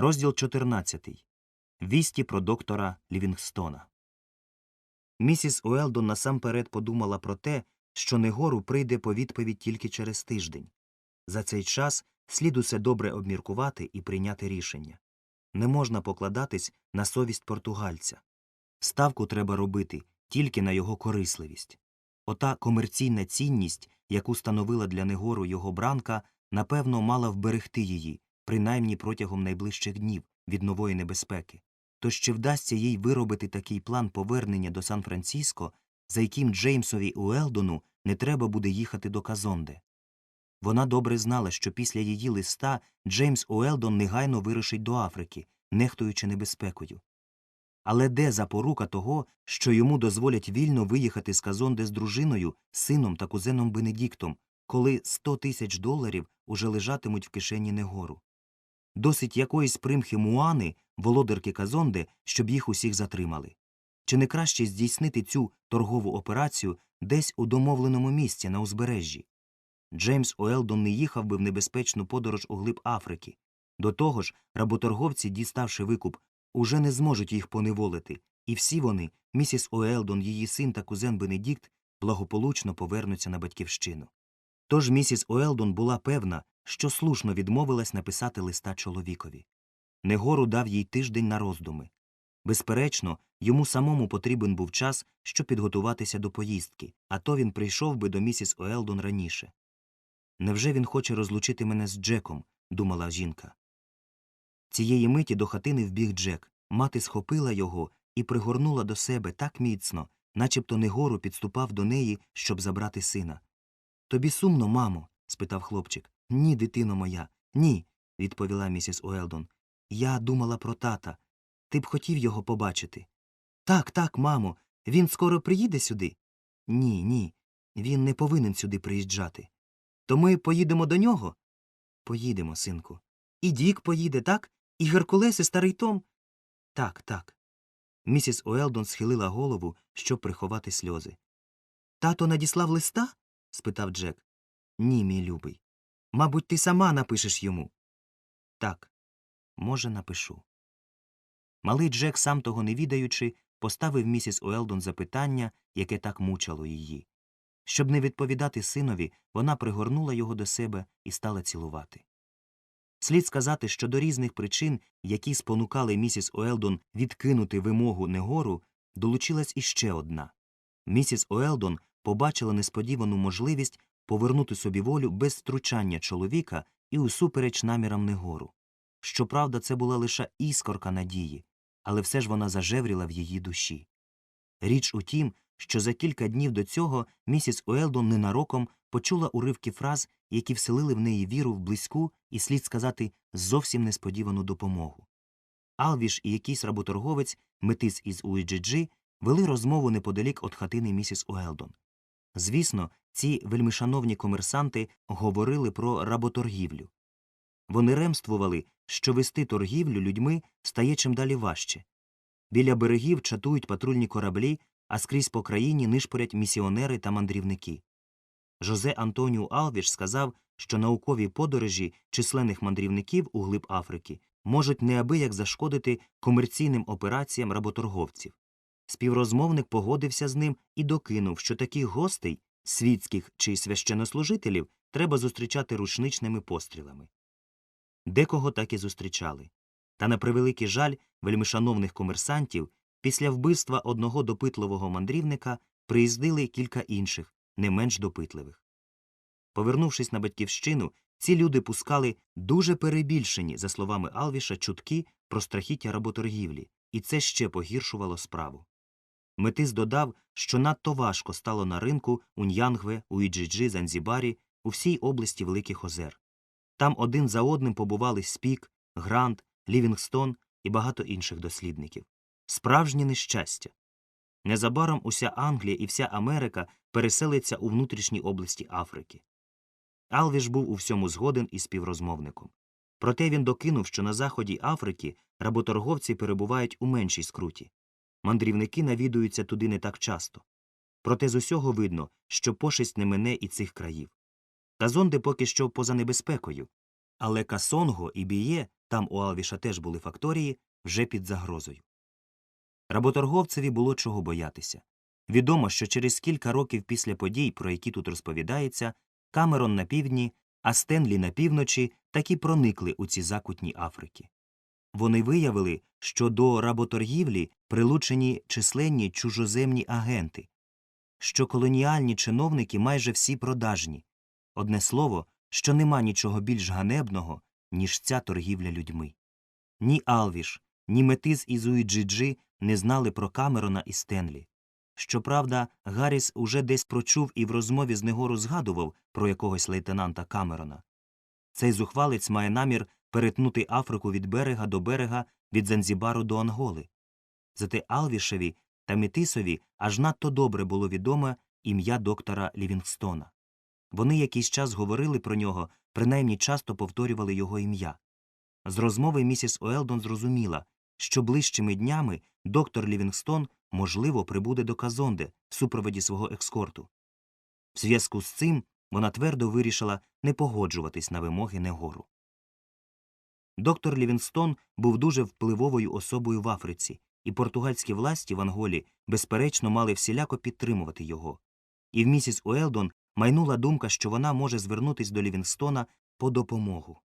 Розділ 14. Вісті про доктора Лівінгстона. Місіс Уелдон насамперед подумала про те, що Негору прийде по відповідь тільки через тиждень. За цей час слід усе добре обміркувати і прийняти рішення. Не можна покладатись на совість португальця. Ставку треба робити тільки на його корисливість. Ота комерційна цінність, яку становила для Негору його бранка, напевно, мала вберегти її, принаймні протягом найближчих днів від нової небезпеки. Тож чи вдасться їй виробити такий план повернення до Сан-Франциско, за яким Джеймсові Уелдону не треба буде їхати до Казонде? Вона добре знала, що після її листа Джеймс Уелдон негайно вирушить до Африки, нехтуючи небезпекою. Але де запорука того, що йому дозволять вільно виїхати з Казонде з дружиною, сином та кузеном Бенедіктом, коли 100 тисяч доларів уже лежатимуть в кишені Негору? Досить якоїсь примхи Муани, володарки Казонде, щоб їх усіх затримали. Чи не краще здійснити цю торгову операцію десь у домовленому місці на узбережжі? Джеймс Уелдон не їхав би в небезпечну подорож у глиб Африки. До того ж, работорговці, діставши викуп, уже не зможуть їх поневолити, і всі вони, місіс Уелдон, її син та кузен Бенедікт, благополучно повернуться на батьківщину. Тож місіс Уелдон була певна, що слушно відмовилась написати листа чоловікові. Негору дав їй тиждень на роздуми. Безперечно, йому самому потрібен був час, щоб підготуватися до поїздки, а то він прийшов би до місіс Уелдон раніше. Невже він хоче розлучити мене з Джеком? думала жінка. Цієї миті до хатини вбіг Джек. Мати схопила його і пригорнула до себе так міцно, начебто Негору підступав до неї, щоб забрати сина. Тобі сумно, мамо? спитав хлопчик. Ні, дитино моя, ні, відповіла місіс Уелдон. Я думала про тата. Ти б хотів його побачити. Так, так, мамо. Він скоро приїде сюди? Ні, ні. Він не повинен сюди приїжджати. То ми поїдемо до нього? Поїдемо, синку. І Дік поїде, так? І Геркулес, і старий Том? Так, так. Місіс Уелдон схилила голову, щоб приховати сльози. Тато надіслав листа? спитав Джек. Ні, мій любий. Мабуть, ти сама напишеш йому. Так, може, напишу. Малий Джек, сам того не відаючи, поставив місіс Уелдон запитання, яке так мучило її. Щоб не відповідати синові, вона пригорнула його до себе і стала цілувати. Слід сказати, що до різних причин, які спонукали місіс Уелдон відкинути вимогу Негору, долучилась іще одна. Місіс Уелдон побачила несподівану можливість повернути собі волю без втручання чоловіка і усупереч намірам Негору. Щоправда, це була лише іскорка надії, але все ж вона зажевріла в її душі. Річ у тім, що за кілька днів до цього місіс Уелдон ненароком почула уривки фраз, які вселили в неї віру в близьку і, слід сказати, зовсім несподівану допомогу. Алвіш і якийсь работорговець, метис із Уіджиджі, вели розмову неподалік від хатини місіс Уелдон. Звісно, ці вельмишановні комерсанти говорили про работоргівлю. Вони ремствували, що вести торгівлю людьми стає чим далі важче. Біля берегів чатують патрульні кораблі, а скрізь по країні нишпорять місіонери та мандрівники. Жозе Антоніу Алвіш сказав, що наукові подорожі численних мандрівників у глиб Африки можуть неабияк зашкодити комерційним операціям работорговців. Співрозмовник погодився з ним і докинув, що таких гостей, світських чи священнослужителів, треба зустрічати рушничними пострілами. Декого так і зустрічали. Та, на превеликий жаль, вельмишановних комерсантів після вбивства одного допитливого мандрівника приїздили кілька інших, не менш допитливих. Повернувшись на батьківщину, ці люди пускали дуже перебільшені, за словами Алвіша, чутки про страхіття работоргівлі, і це ще погіршувало справу. Метис додав, що надто важко стало на ринку у Н'янгве, у Іджиджі, Занзібарі, у всій області Великих озер. Там один за одним побували Спік, Грант, Лівінгстон і багато інших дослідників. Справжнє нещастя. Незабаром уся Англія і вся Америка переселиться у внутрішні області Африки. Алвіш був у всьому згоден із співрозмовником. Проте він докинув, що на заході Африки работорговці перебувають у меншій скруті. Мандрівники навідуються туди не так часто. Проте з усього видно, що пошесть не мине і цих країв. Казонде поки що поза небезпекою. Але Касонго і Біє, там у Алвіша теж були факторії, вже під загрозою. Работорговцеві було чого боятися. Відомо, що через кілька років після подій, про які тут розповідається, Камерон на півдні, а Стенлі на півночі таки проникли у ці закутні Африки. Вони виявили, що до работоргівлі прилучені численні чужоземні агенти, що колоніальні чиновники майже всі продажні. Одне слово, що нема нічого більш ганебного, ніж ця торгівля людьми. Ні Алвіш, ні метиз із Уїджиджи не знали про Камерона і Стенлі. Щоправда, Гарріс уже десь прочув і в розмові з Негору згадував про якогось лейтенанта Камерона. Цей зухвалець має намір перетнути Африку від берега до берега, від Занзібару до Анголи. Зате Алвішеві та Метисові аж надто добре було відоме ім'я доктора Лівінгстона. Вони якийсь час говорили про нього, принаймні часто повторювали його ім'я. З розмови місіс Уелдон зрозуміла, що ближчими днями доктор Лівінгстон, можливо, прибуде до Казонде в супроводі свого екскорту. В зв'язку з цим вона твердо вирішила не погоджуватись на вимоги Негору. Доктор Лівінстон був дуже впливовою особою в Африці, і португальські власті в Анголі, безперечно, мали всіляко підтримувати його. І в місіс Уелдон майнула думка, що вона може звернутись до Лівінгстона по допомогу.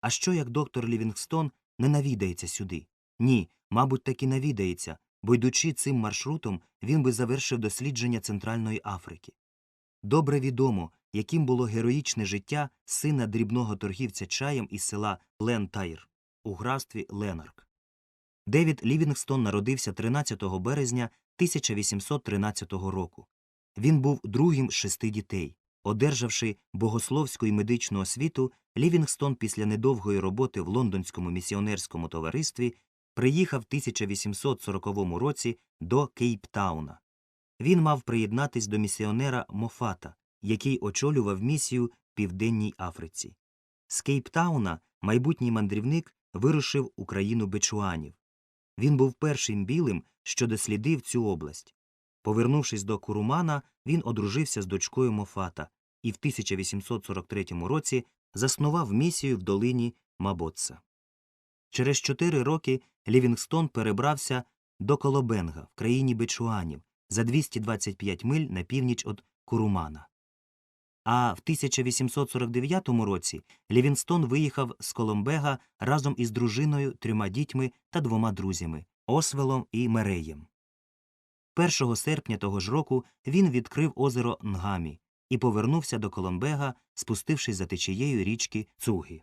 А що як доктор Лівінгстон не навідається сюди? Ні, мабуть, таки навідається, бо йдучи цим маршрутом, він би завершив дослідження Центральної Африки. Добре відомо, яким було героїчне життя сина дрібного торгівця чаєм із села Лентайр у графстві Ленарк. Девід Лівінгстон народився 13 березня 1813 року. Він був другим з шести дітей. Одержавши богословську і медичну освіту, Лівінгстон після недовгої роботи в лондонському місіонерському товаристві приїхав в 1840 році до Кейптауна. Він мав приєднатись до місіонера Мофата, який очолював місію Південній Африці. З Кейптауна майбутній мандрівник вирушив у країну бечуанів. Він був першим білим, що дослідив цю область. Повернувшись до Курумана, він одружився з дочкою Мофата і в 1843 році заснував місію в долині Мабоца. Через чотири роки Лівінгстон перебрався до Колобенга в країні бечуанів за 225 миль на північ від Курумана. А в 1849 році Лівінстон виїхав з Коломбега разом із дружиною, трьома дітьми та двома друзями Освелом і Мереєм. 1 серпня того ж року він відкрив озеро Нгамі і повернувся до Коломбега, спустившись за течією річки Цуги.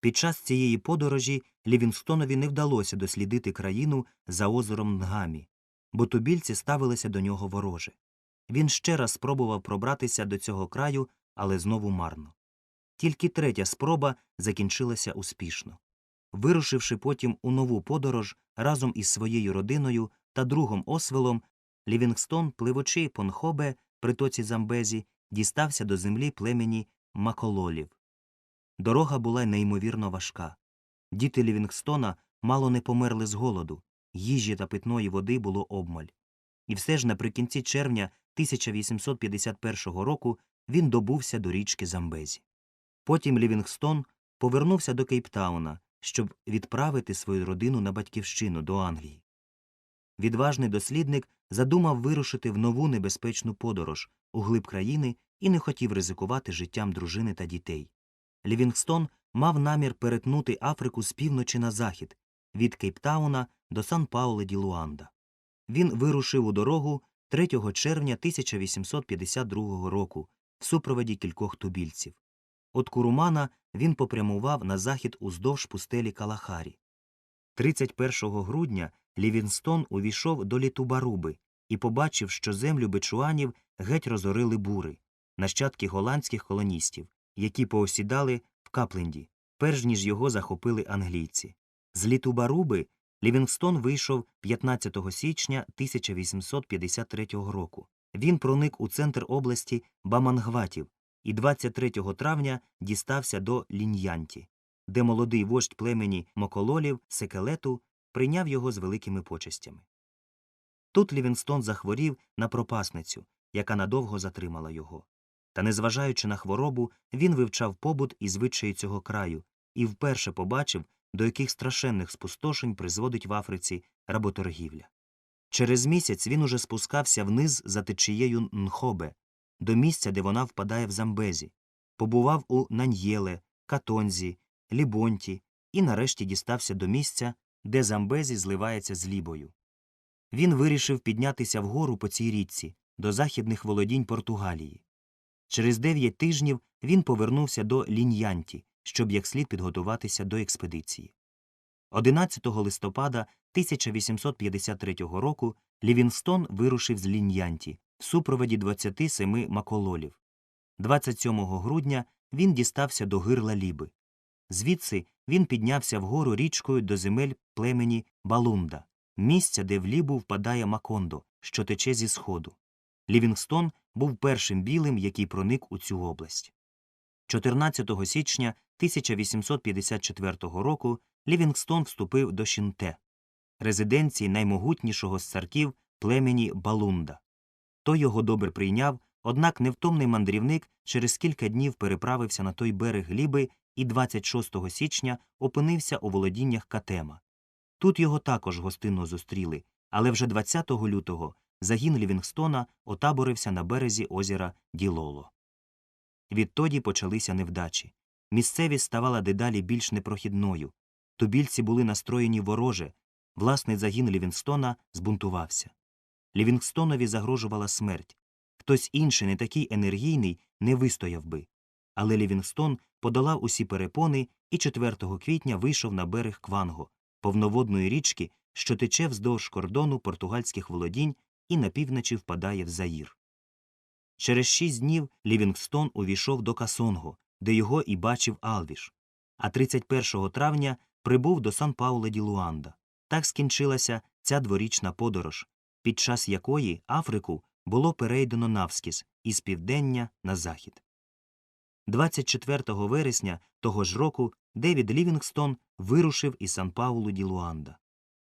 Під час цієї подорожі Лівінстонові не вдалося дослідити країну за озером Нгамі, бо тубільці ставилися до нього вороже. Він ще раз спробував пробратися до цього краю, але знову марно. Тільки третя спроба закінчилася успішно. Вирушивши потім у нову подорож разом із своєю родиною та другом Освелом, Лівінгстон, пливучи по Нхобе, притоці Замбезі, дістався до землі племені Макололів. Дорога була неймовірно важка. Діти Лівінгстона мало не померли з голоду, їжі та питної води було обмаль. І все ж наприкінці червня 1851 року він добувся до річки Замбезі. Потім Лівінгстон повернувся до Кейптауна, щоб відправити свою родину на батьківщину до Англії. Відважний дослідник задумав вирушити в нову небезпечну подорож у глиб країни і не хотів ризикувати життям дружини та дітей. Лівінгстон мав намір перетнути Африку з півночі на захід від Кейптауна до сан пауле ді Луанда. Він вирушив у дорогу 3 червня 1852 року в супроводі кількох тубільців. От Курумана він попрямував на захід уздовж пустелі Калахарі. 31 грудня Лівінстон увійшов до Літубаруби і побачив, що землю бичуанів геть розорили бури, нащадки голландських колоністів, які поосідали в Капленді, перш ніж його захопили англійці. З Літубаруби Лівінгстон вийшов 15 січня 1853 року. Він проник у центр області Бамангватів і 23 травня дістався до Ліньянті, де молодий вождь племені Мокололів Секелету прийняв його з великими почестями. Тут Лівінстон захворів на пропасницю, яка надовго затримала його. Та, незважаючи на хворобу, він вивчав побут і звичаї цього краю і вперше побачив, до яких страшенних спустошень призводить в Африці работоргівля. Через місяць він уже спускався вниз за течією Нхобе, до місця, де вона впадає в Замбезі, побував у Наньєле, Катонзі, Лібонті і нарешті дістався до місця, де Замбезі зливається з Лібою. Він вирішив піднятися вгору по цій річці, до західних володінь Португалії. Через дев'ять тижнів він повернувся до Ліньянті, щоб як слід підготуватися до експедиції. 11 листопада 1853 року Лівінстон вирушив з Ліньянті в супроводі 27 макололів. 27 грудня він дістався до гирла Ліби. Звідси він піднявся вгору річкою до земель племені Балунда, місця, де в Лібу впадає Макондо, що тече зі сходу. Лівінгстон був першим білим, який проник у цю область. 14 січня 1854 року Лівінгстон вступив до Шінте, резиденції наймогутнішого з царків племені Балунда. Той його добре прийняв, однак невтомний мандрівник через кілька днів переправився на той берег Ліби і 26 січня опинився у володіннях Катема. Тут його також гостинно зустріли, але вже 20 лютого загін Лівінгстона отаборився на березі озера Ділоло. Відтоді почалися невдачі. Місцевість ставала дедалі більш непрохідною. Тубільці були настроєні вороже, власний загін Лівінгстона збунтувався. Лівінгстонові загрожувала смерть. Хтось інший, не такий енергійний, не вистояв би. Але Лівінгстон подолав усі перепони і 4 квітня вийшов на берег Кванго, повноводної річки, що тече вздовж кордону португальських володінь і на півночі впадає в Заїр. Через шість днів Лівінгстон увійшов до Касонго, де його і бачив Алвіш, а 31 травня прибув до Сан Паула ді Луанда. Так скінчилася ця дворічна подорож, під час якої Африку було перейдено навскіз із південня на захід. 24 вересня того ж року Девід Лівінгстон вирушив із Сан Паулу ді Луанда.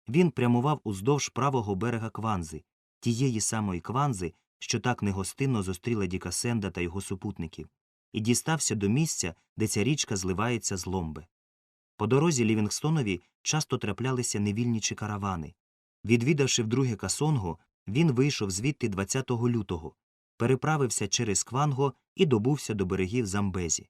Він прямував уздовж правого берега Кванзи, тієї самої Кванзи, що так негостинно зустріла Діка Сенда та його супутників, і дістався до місця, де ця річка зливається з ломбе. По дорозі Лівінгстонові часто траплялися невільничі каравани. Відвідавши вдруге Касонго, він вийшов звідти 20 лютого, переправився через Кванго і добувся до берегів Замбезі.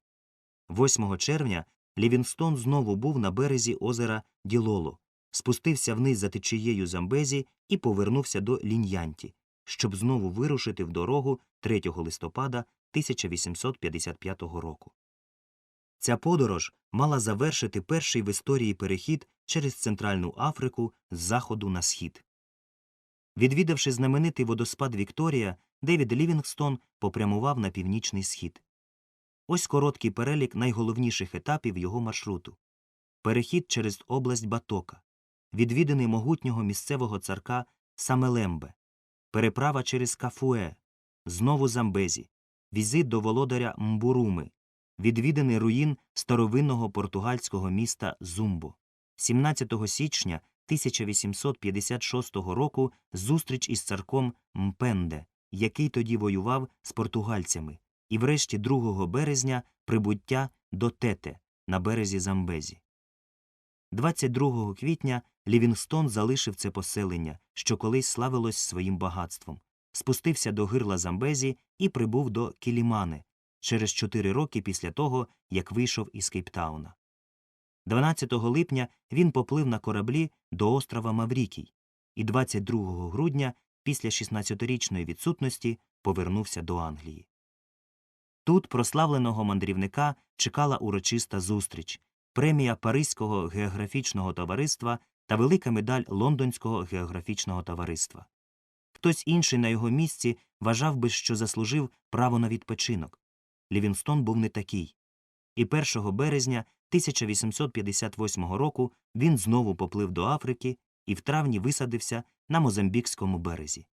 8 червня Лівінстон знову був на березі озера Ділоло, спустився вниз за течією Замбезі і повернувся до Ліньянті, щоб знову вирушити в дорогу 3 листопада 1855 року. Ця подорож мала завершити перший в історії перехід через Центральну Африку з заходу на схід. Відвідавши знаменитий водоспад Вікторія, Девід Лівінгстон попрямував на північний схід. Ось короткий перелік найголовніших етапів його маршруту перехід через область Батока, відвідини могутнього місцевого царка Самелембе, переправа через Кафуе, знову Замбезі, візит до володаря Мбуруми, відвідини руїн старовинного португальського міста Зумбо. 17 січня 1856 року зустріч із царком Мпенде, який тоді воював з португальцями, і врешті 2 березня прибуття до Тете на березі Замбезі. 22 квітня Лівінгстон залишив це поселення, що колись славилось своїм багатством, спустився до гирла Замбезі і прибув до Кілімани через чотири роки після того, як вийшов із Кейптауна. 12 липня він поплив на кораблі до острова Маврікій і 22 грудня, після 16-річної відсутності, повернувся до Англії. Тут прославленого мандрівника чекала урочиста зустріч, премія Паризького географічного товариства та велика медаль Лондонського географічного товариства. Хтось інший на його місці вважав би, що заслужив право на відпочинок. Лівінстон був не такий. І 1 березня 1858 року він знову поплив до Африки і в травні висадився на Мозамбікському березі.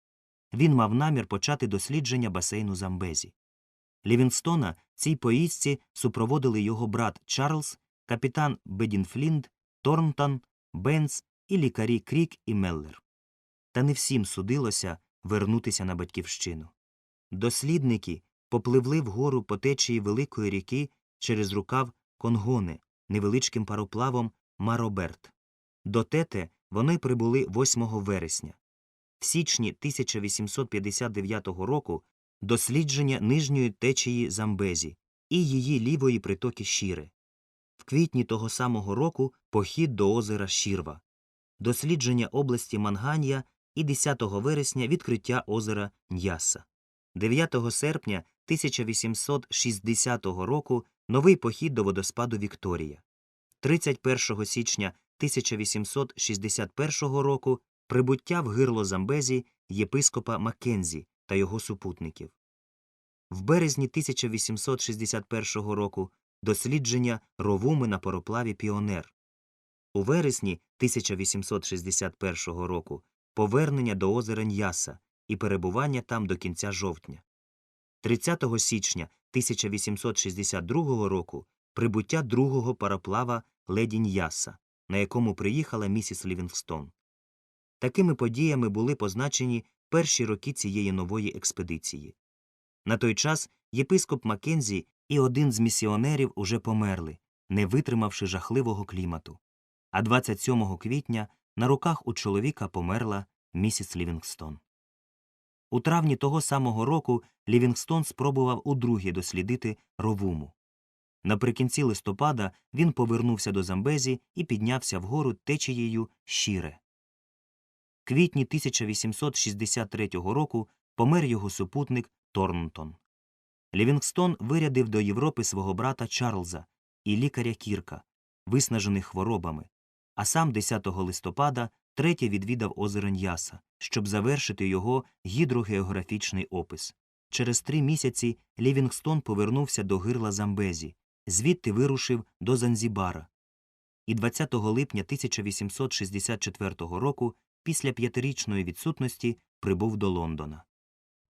Він мав намір почати дослідження басейну Замбезі. Лівінстона цій поїздці супроводили його брат Чарльз, капітан Бедінфлінд, Торнтон, Бенц і лікарі Крік і Меллер. Та не всім судилося вернутися на батьківщину. Дослідники, попливли вгору по течії великої ріки через рукав Конгони невеличким пароплавом Мароберт. До Тете вони прибули 8 вересня. В січні 1859 року дослідження нижньої течії Замбезі і її лівої притоки Щіри. В квітні того самого року похід до озера Щірва, дослідження області Манганія і 10 вересня відкриття озера Ньяса. 9 серпня 1860 року новий похід до водоспаду Вікторія. 31 січня 1861 року прибуття в гирло Замбезі єпископа Маккензі та його супутників. В березні 1861 року дослідження Ровуми на пароплаві Піонер. У вересні 1861 року повернення до озера Ньяса і перебування там до кінця жовтня. 30 січня 1862 року прибуття другого пароплава Леді Ньяса, на якому приїхала місіс Лівінгстон. Такими подіями були позначені перші роки цієї нової експедиції. На той час єпископ Маккензі і один з місіонерів уже померли, не витримавши жахливого клімату. А 27 квітня на руках у чоловіка померла місіс Лівінгстон. У травні того самого року Лівінгстон спробував удруге дослідити Ровуму. Наприкінці листопада він повернувся до Замбезі і піднявся вгору течією Щіре. В квітні 1863 року помер його супутник Торнтон. Лівінгстон вирядив до Європи свого брата Чарльза і лікаря Кірка, виснажених хворобами, а сам 10 листопада третє відвідав озеро Ньяса, щоб завершити його гідрогеографічний опис. Через три місяці Лівінгстон повернувся до гирла Замбезі, звідти вирушив до Занзібара. І 20 липня 1864 року, після п'ятирічної відсутності, прибув до Лондона.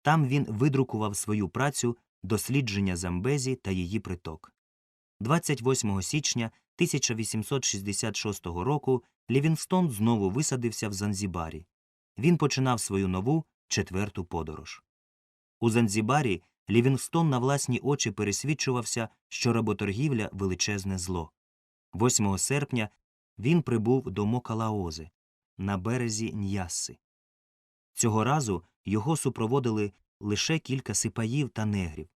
Там він видрукував свою працю Дослідження Замбезі та її приток. 28 січня 1866 року Лівінгстон знову висадився в Занзібарі. Він починав свою нову четверту подорож. У Занзібарі Лівінгстон на власні очі пересвідчувався, що работоргівля величезне зло. 8 серпня він прибув до Мокалаози на березі Ньясси. Цього разу його супроводили лише кілька сипаїв та негрів.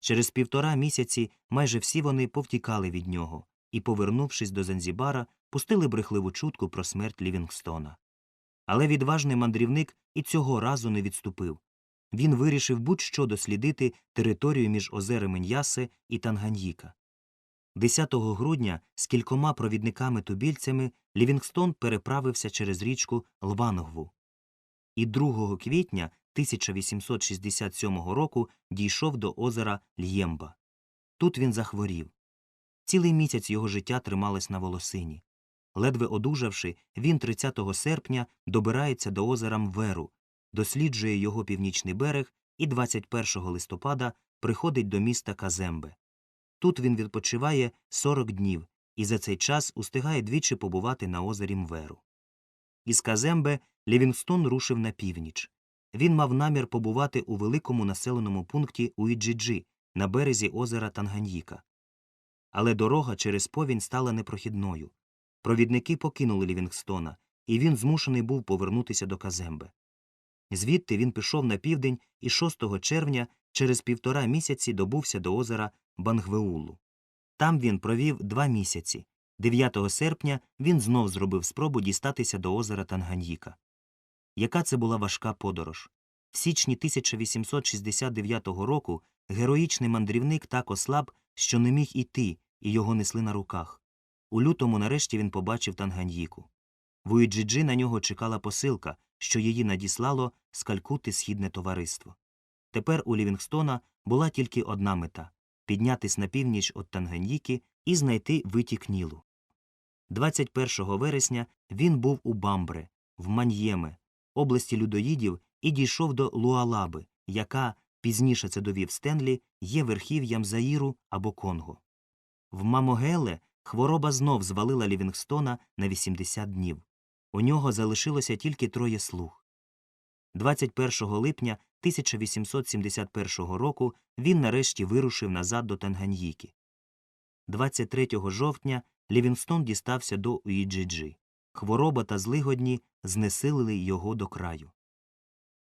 Через півтора місяці майже всі вони повтікали від нього і, повернувшись до Занзібара, пустили брехливу чутку про смерть Лівінгстона. Але відважний мандрівник і цього разу не відступив. Він вирішив будь-що дослідити територію між озерами Ньясе і Танганьїка. 10 грудня з кількома провідниками-тубільцями Лівінгстон переправився через річку Лвангву. І 2 квітня 1867 року дійшов до озера Л'ємба. Тут він захворів. Цілий місяць його життя трималось на волосині. Ледве одужавши, він 30 серпня добирається до озера Мверу, досліджує його північний берег і 21 листопада приходить до міста Казембе. Тут він відпочиває 40 днів і за цей час устигає двічі побувати на озері Мверу. Із Казембе Лівінгстон рушив на північ. Він мав намір побувати у великому населеному пункті Уіджіджі на березі озера Танганьїка. Але дорога через повінь стала непрохідною. Провідники покинули Лівінгстона, і він змушений був повернутися до Казембе. Звідти він пішов на південь і 6 червня через півтора місяці добувся до озера Бангвеулу. Там він провів два місяці. 9 серпня він знов зробив спробу дістатися до озера Танганьїка. Яка це була важка подорож. В січні 1869 року героїчний мандрівник так ослаб, що не міг іти, і його несли на руках. У лютому нарешті він побачив Танганьїку. В Уїджиджі на нього чекала посилка, що її надіслало з Калькути східне товариство. Тепер у Лівінгстона була тільки одна мета піднятись на північ від Танганьїки і знайти витік Нілу. 21 вересня він був у Бамбре, в Маньєме, області людоїдів, і дійшов до Луалаби, яка, пізніше це довів Стенлі, є верхів'ям Заїру або Конго. В Мамогеле хвороба знов звалила Лівінгстона на 80 днів. У нього залишилося тільки троє слуг. 21 липня 1871 року він нарешті вирушив назад до Танганьїки. 23 жовтня Лівінгстон дістався до Уїджиджі. Хвороба та злигодні знесилили його до краю.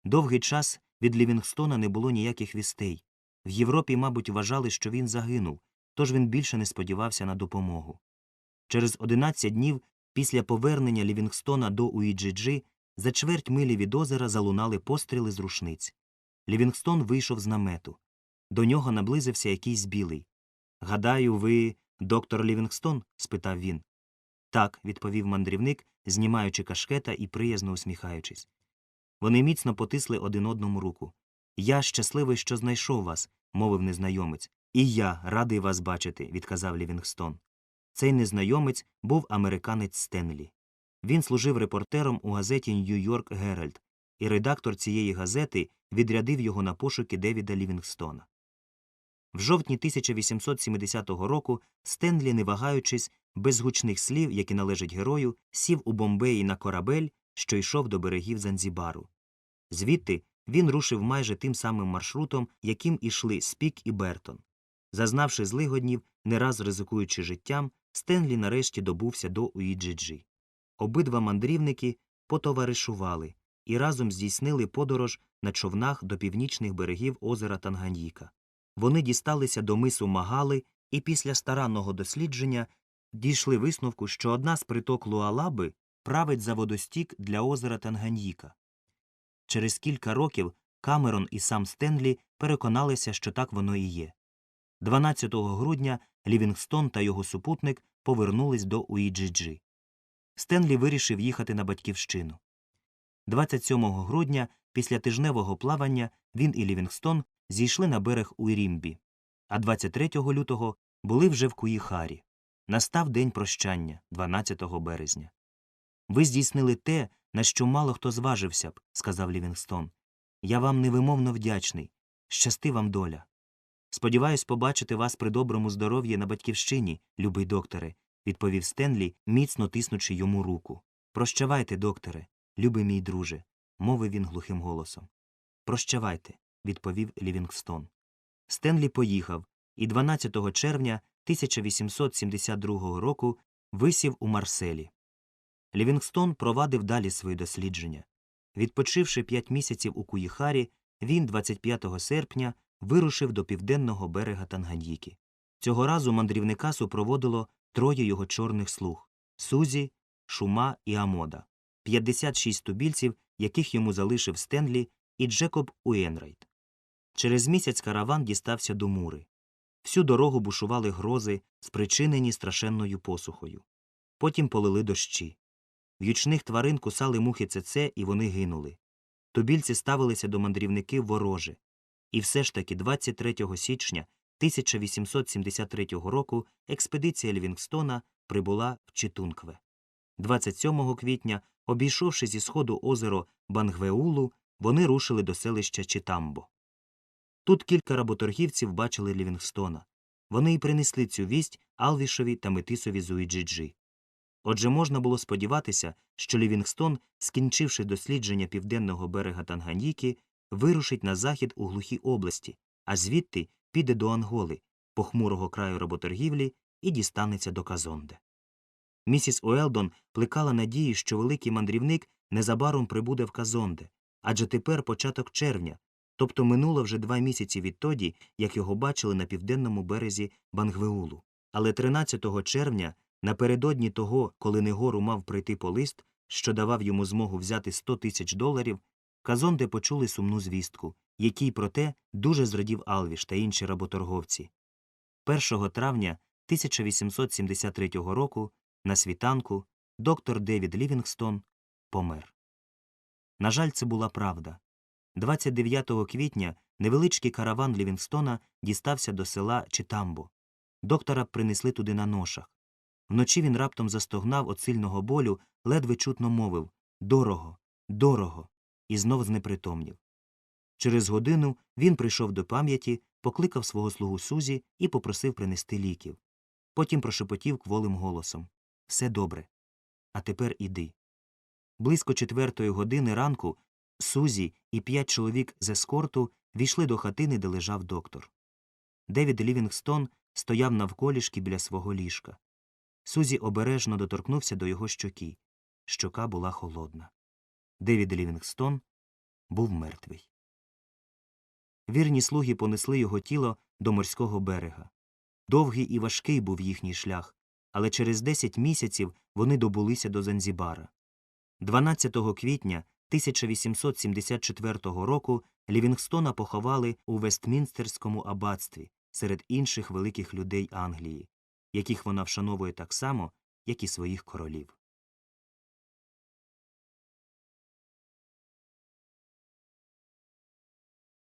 Довгий час від Лівінгстона не було ніяких вістей. В Європі, мабуть, вважали, що він загинув, тож він більше не сподівався на допомогу. Через 11 днів після повернення Лівінгстона до Уїджиджі за чверть милі від озера залунали постріли з рушниць. Лівінгстон вийшов з намету. До нього наблизився якийсь білий. Гадаю, ви доктор Лівінгстон? спитав він. Так, відповів мандрівник, знімаючи кашкета і приязно усміхаючись. Вони міцно потисли один одному руку. Я щасливий, що знайшов вас, мовив незнайомець. І я радий вас бачити, відказав Лівінгстон. Цей незнайомець був американець Стенлі. Він служив репортером у газеті Нью-Йорк Геральд, і редактор цієї газети відрядив його на пошуки Девіда Лівінгстона. В жовтні 1870 року Стенлі, не вагаючись, без гучних слів, які належать герою, сів у Бомбеї на корабель, що йшов до берегів Занзібару. Звідти він рушив майже тим самим маршрутом, яким ішли Спік і Бертон. Зазнавши злигоднів, не раз ризикуючи життям, Стенлі нарешті добувся до Уїджиджі. Обидва мандрівники потоваришували і разом здійснили подорож на човнах до північних берегів озера Танганьїка. Вони дісталися до мису Магали і після старанного дослідження дійшли висновку, що одна з приток Луалаби править за водостік для озера Танганьїка. Через кілька років Камерон і сам Стенлі переконалися, що так воно і є. 12 грудня Лівінгстон та його супутник повернулись до Уїджиджі. Стенлі вирішив їхати на батьківщину. 27 грудня, після тижневого плавання, він і Лівінгстон зійшли на берег Уйрімбі, а 23 лютого були вже в Куїхарі. Настав день прощання, 12 березня. Ви здійснили те, на що мало хто зважився б, сказав Лівінгстон. Я вам невимовно вдячний. Щасти вам доля. Сподіваюсь побачити вас при доброму здоров'ї на батьківщині, любий докторе, відповів Стенлі, міцно тиснучи йому руку. Прощавайте, докторе, любий мій друже, мовив він глухим голосом. Прощавайте, відповів Лівінгстон. Стенлі поїхав і 12 червня 1872 року висів у Марселі. Лівінгстон провадив далі свої дослідження. Відпочивши п'ять місяців у Куїхарі, він 25 серпня вирушив до південного берега Танганьїки. Цього разу мандрівника супроводило троє його чорних слуг Сузі, Шума і Амода, 56 тубільців, яких йому залишив Стенлі і Джекоб Уенрайт. Через місяць караван дістався до Мури. Всю дорогу бушували грози, спричинені страшенною посухою. Потім полили дощі. В'ючних тварин кусали мухи цеце, і вони гинули. Тубільці ставилися до мандрівників вороже. І все ж таки 23 січня 1873 року експедиція Лівінгстона прибула в Читункве. 27 квітня, обійшовши зі сходу озеро Бангвеулу, вони рушили до селища Читамбо. Тут кілька работоргівців бачили Лівінгстона. Вони й принесли цю вість Алвішові та Метисові з Уїджиджі. Отже, можна було сподіватися, що Лівінгстон, скінчивши дослідження південного берега Танганьїки, вирушить на захід у глухій області, а звідти піде до Анголи, похмурого краю работоргівлі, і дістанеться до Казонде. Місіс Уелдон плекала надії, що великий мандрівник незабаром прибуде в Казонде, адже тепер початок червня, тобто минуло вже два місяці відтоді, як його бачили на південному березі Бангвеулу. Але 13 червня, напередодні того, коли Негору мав прийти по лист, що давав йому змогу взяти 100 тисяч доларів, Казонде почули сумну звістку, якій проте дуже зрадів Алвіш та інші работорговці. 1 травня 1873 року на світанку доктор Девід Лівінгстон помер. На жаль, це була правда. 29 квітня невеличкий караван Лівінгстона дістався до села Читамбо. Доктора принесли туди на ношах. Вночі він раптом застогнав от сильного болю, ледве чутно мовив Дорого, дорого, і знов знепритомнів. Через годину він прийшов до пам'яті, покликав свого слугу Сузі і попросив принести ліків. Потім прошепотів кволим голосом Все добре. А тепер іди. Близько четвертої години ранку Сузі і п'ять чоловік з ескорту війшли до хатини, де лежав доктор. Девід Лівінгстон стояв навколішки біля свого ліжка. Сузі обережно доторкнувся до його щоки. Щока була холодна. Девід Лівінгстон був мертвий. Вірні слуги понесли його тіло до морського берега. Довгий і важкий був їхній шлях, але через 10 місяців вони добулися до Занзібара. 12 квітня 1874 року Лівінгстона поховали у Вестмінстерському аббатстві серед інших великих людей Англії, яких вона вшановує так само, як і своїх королів.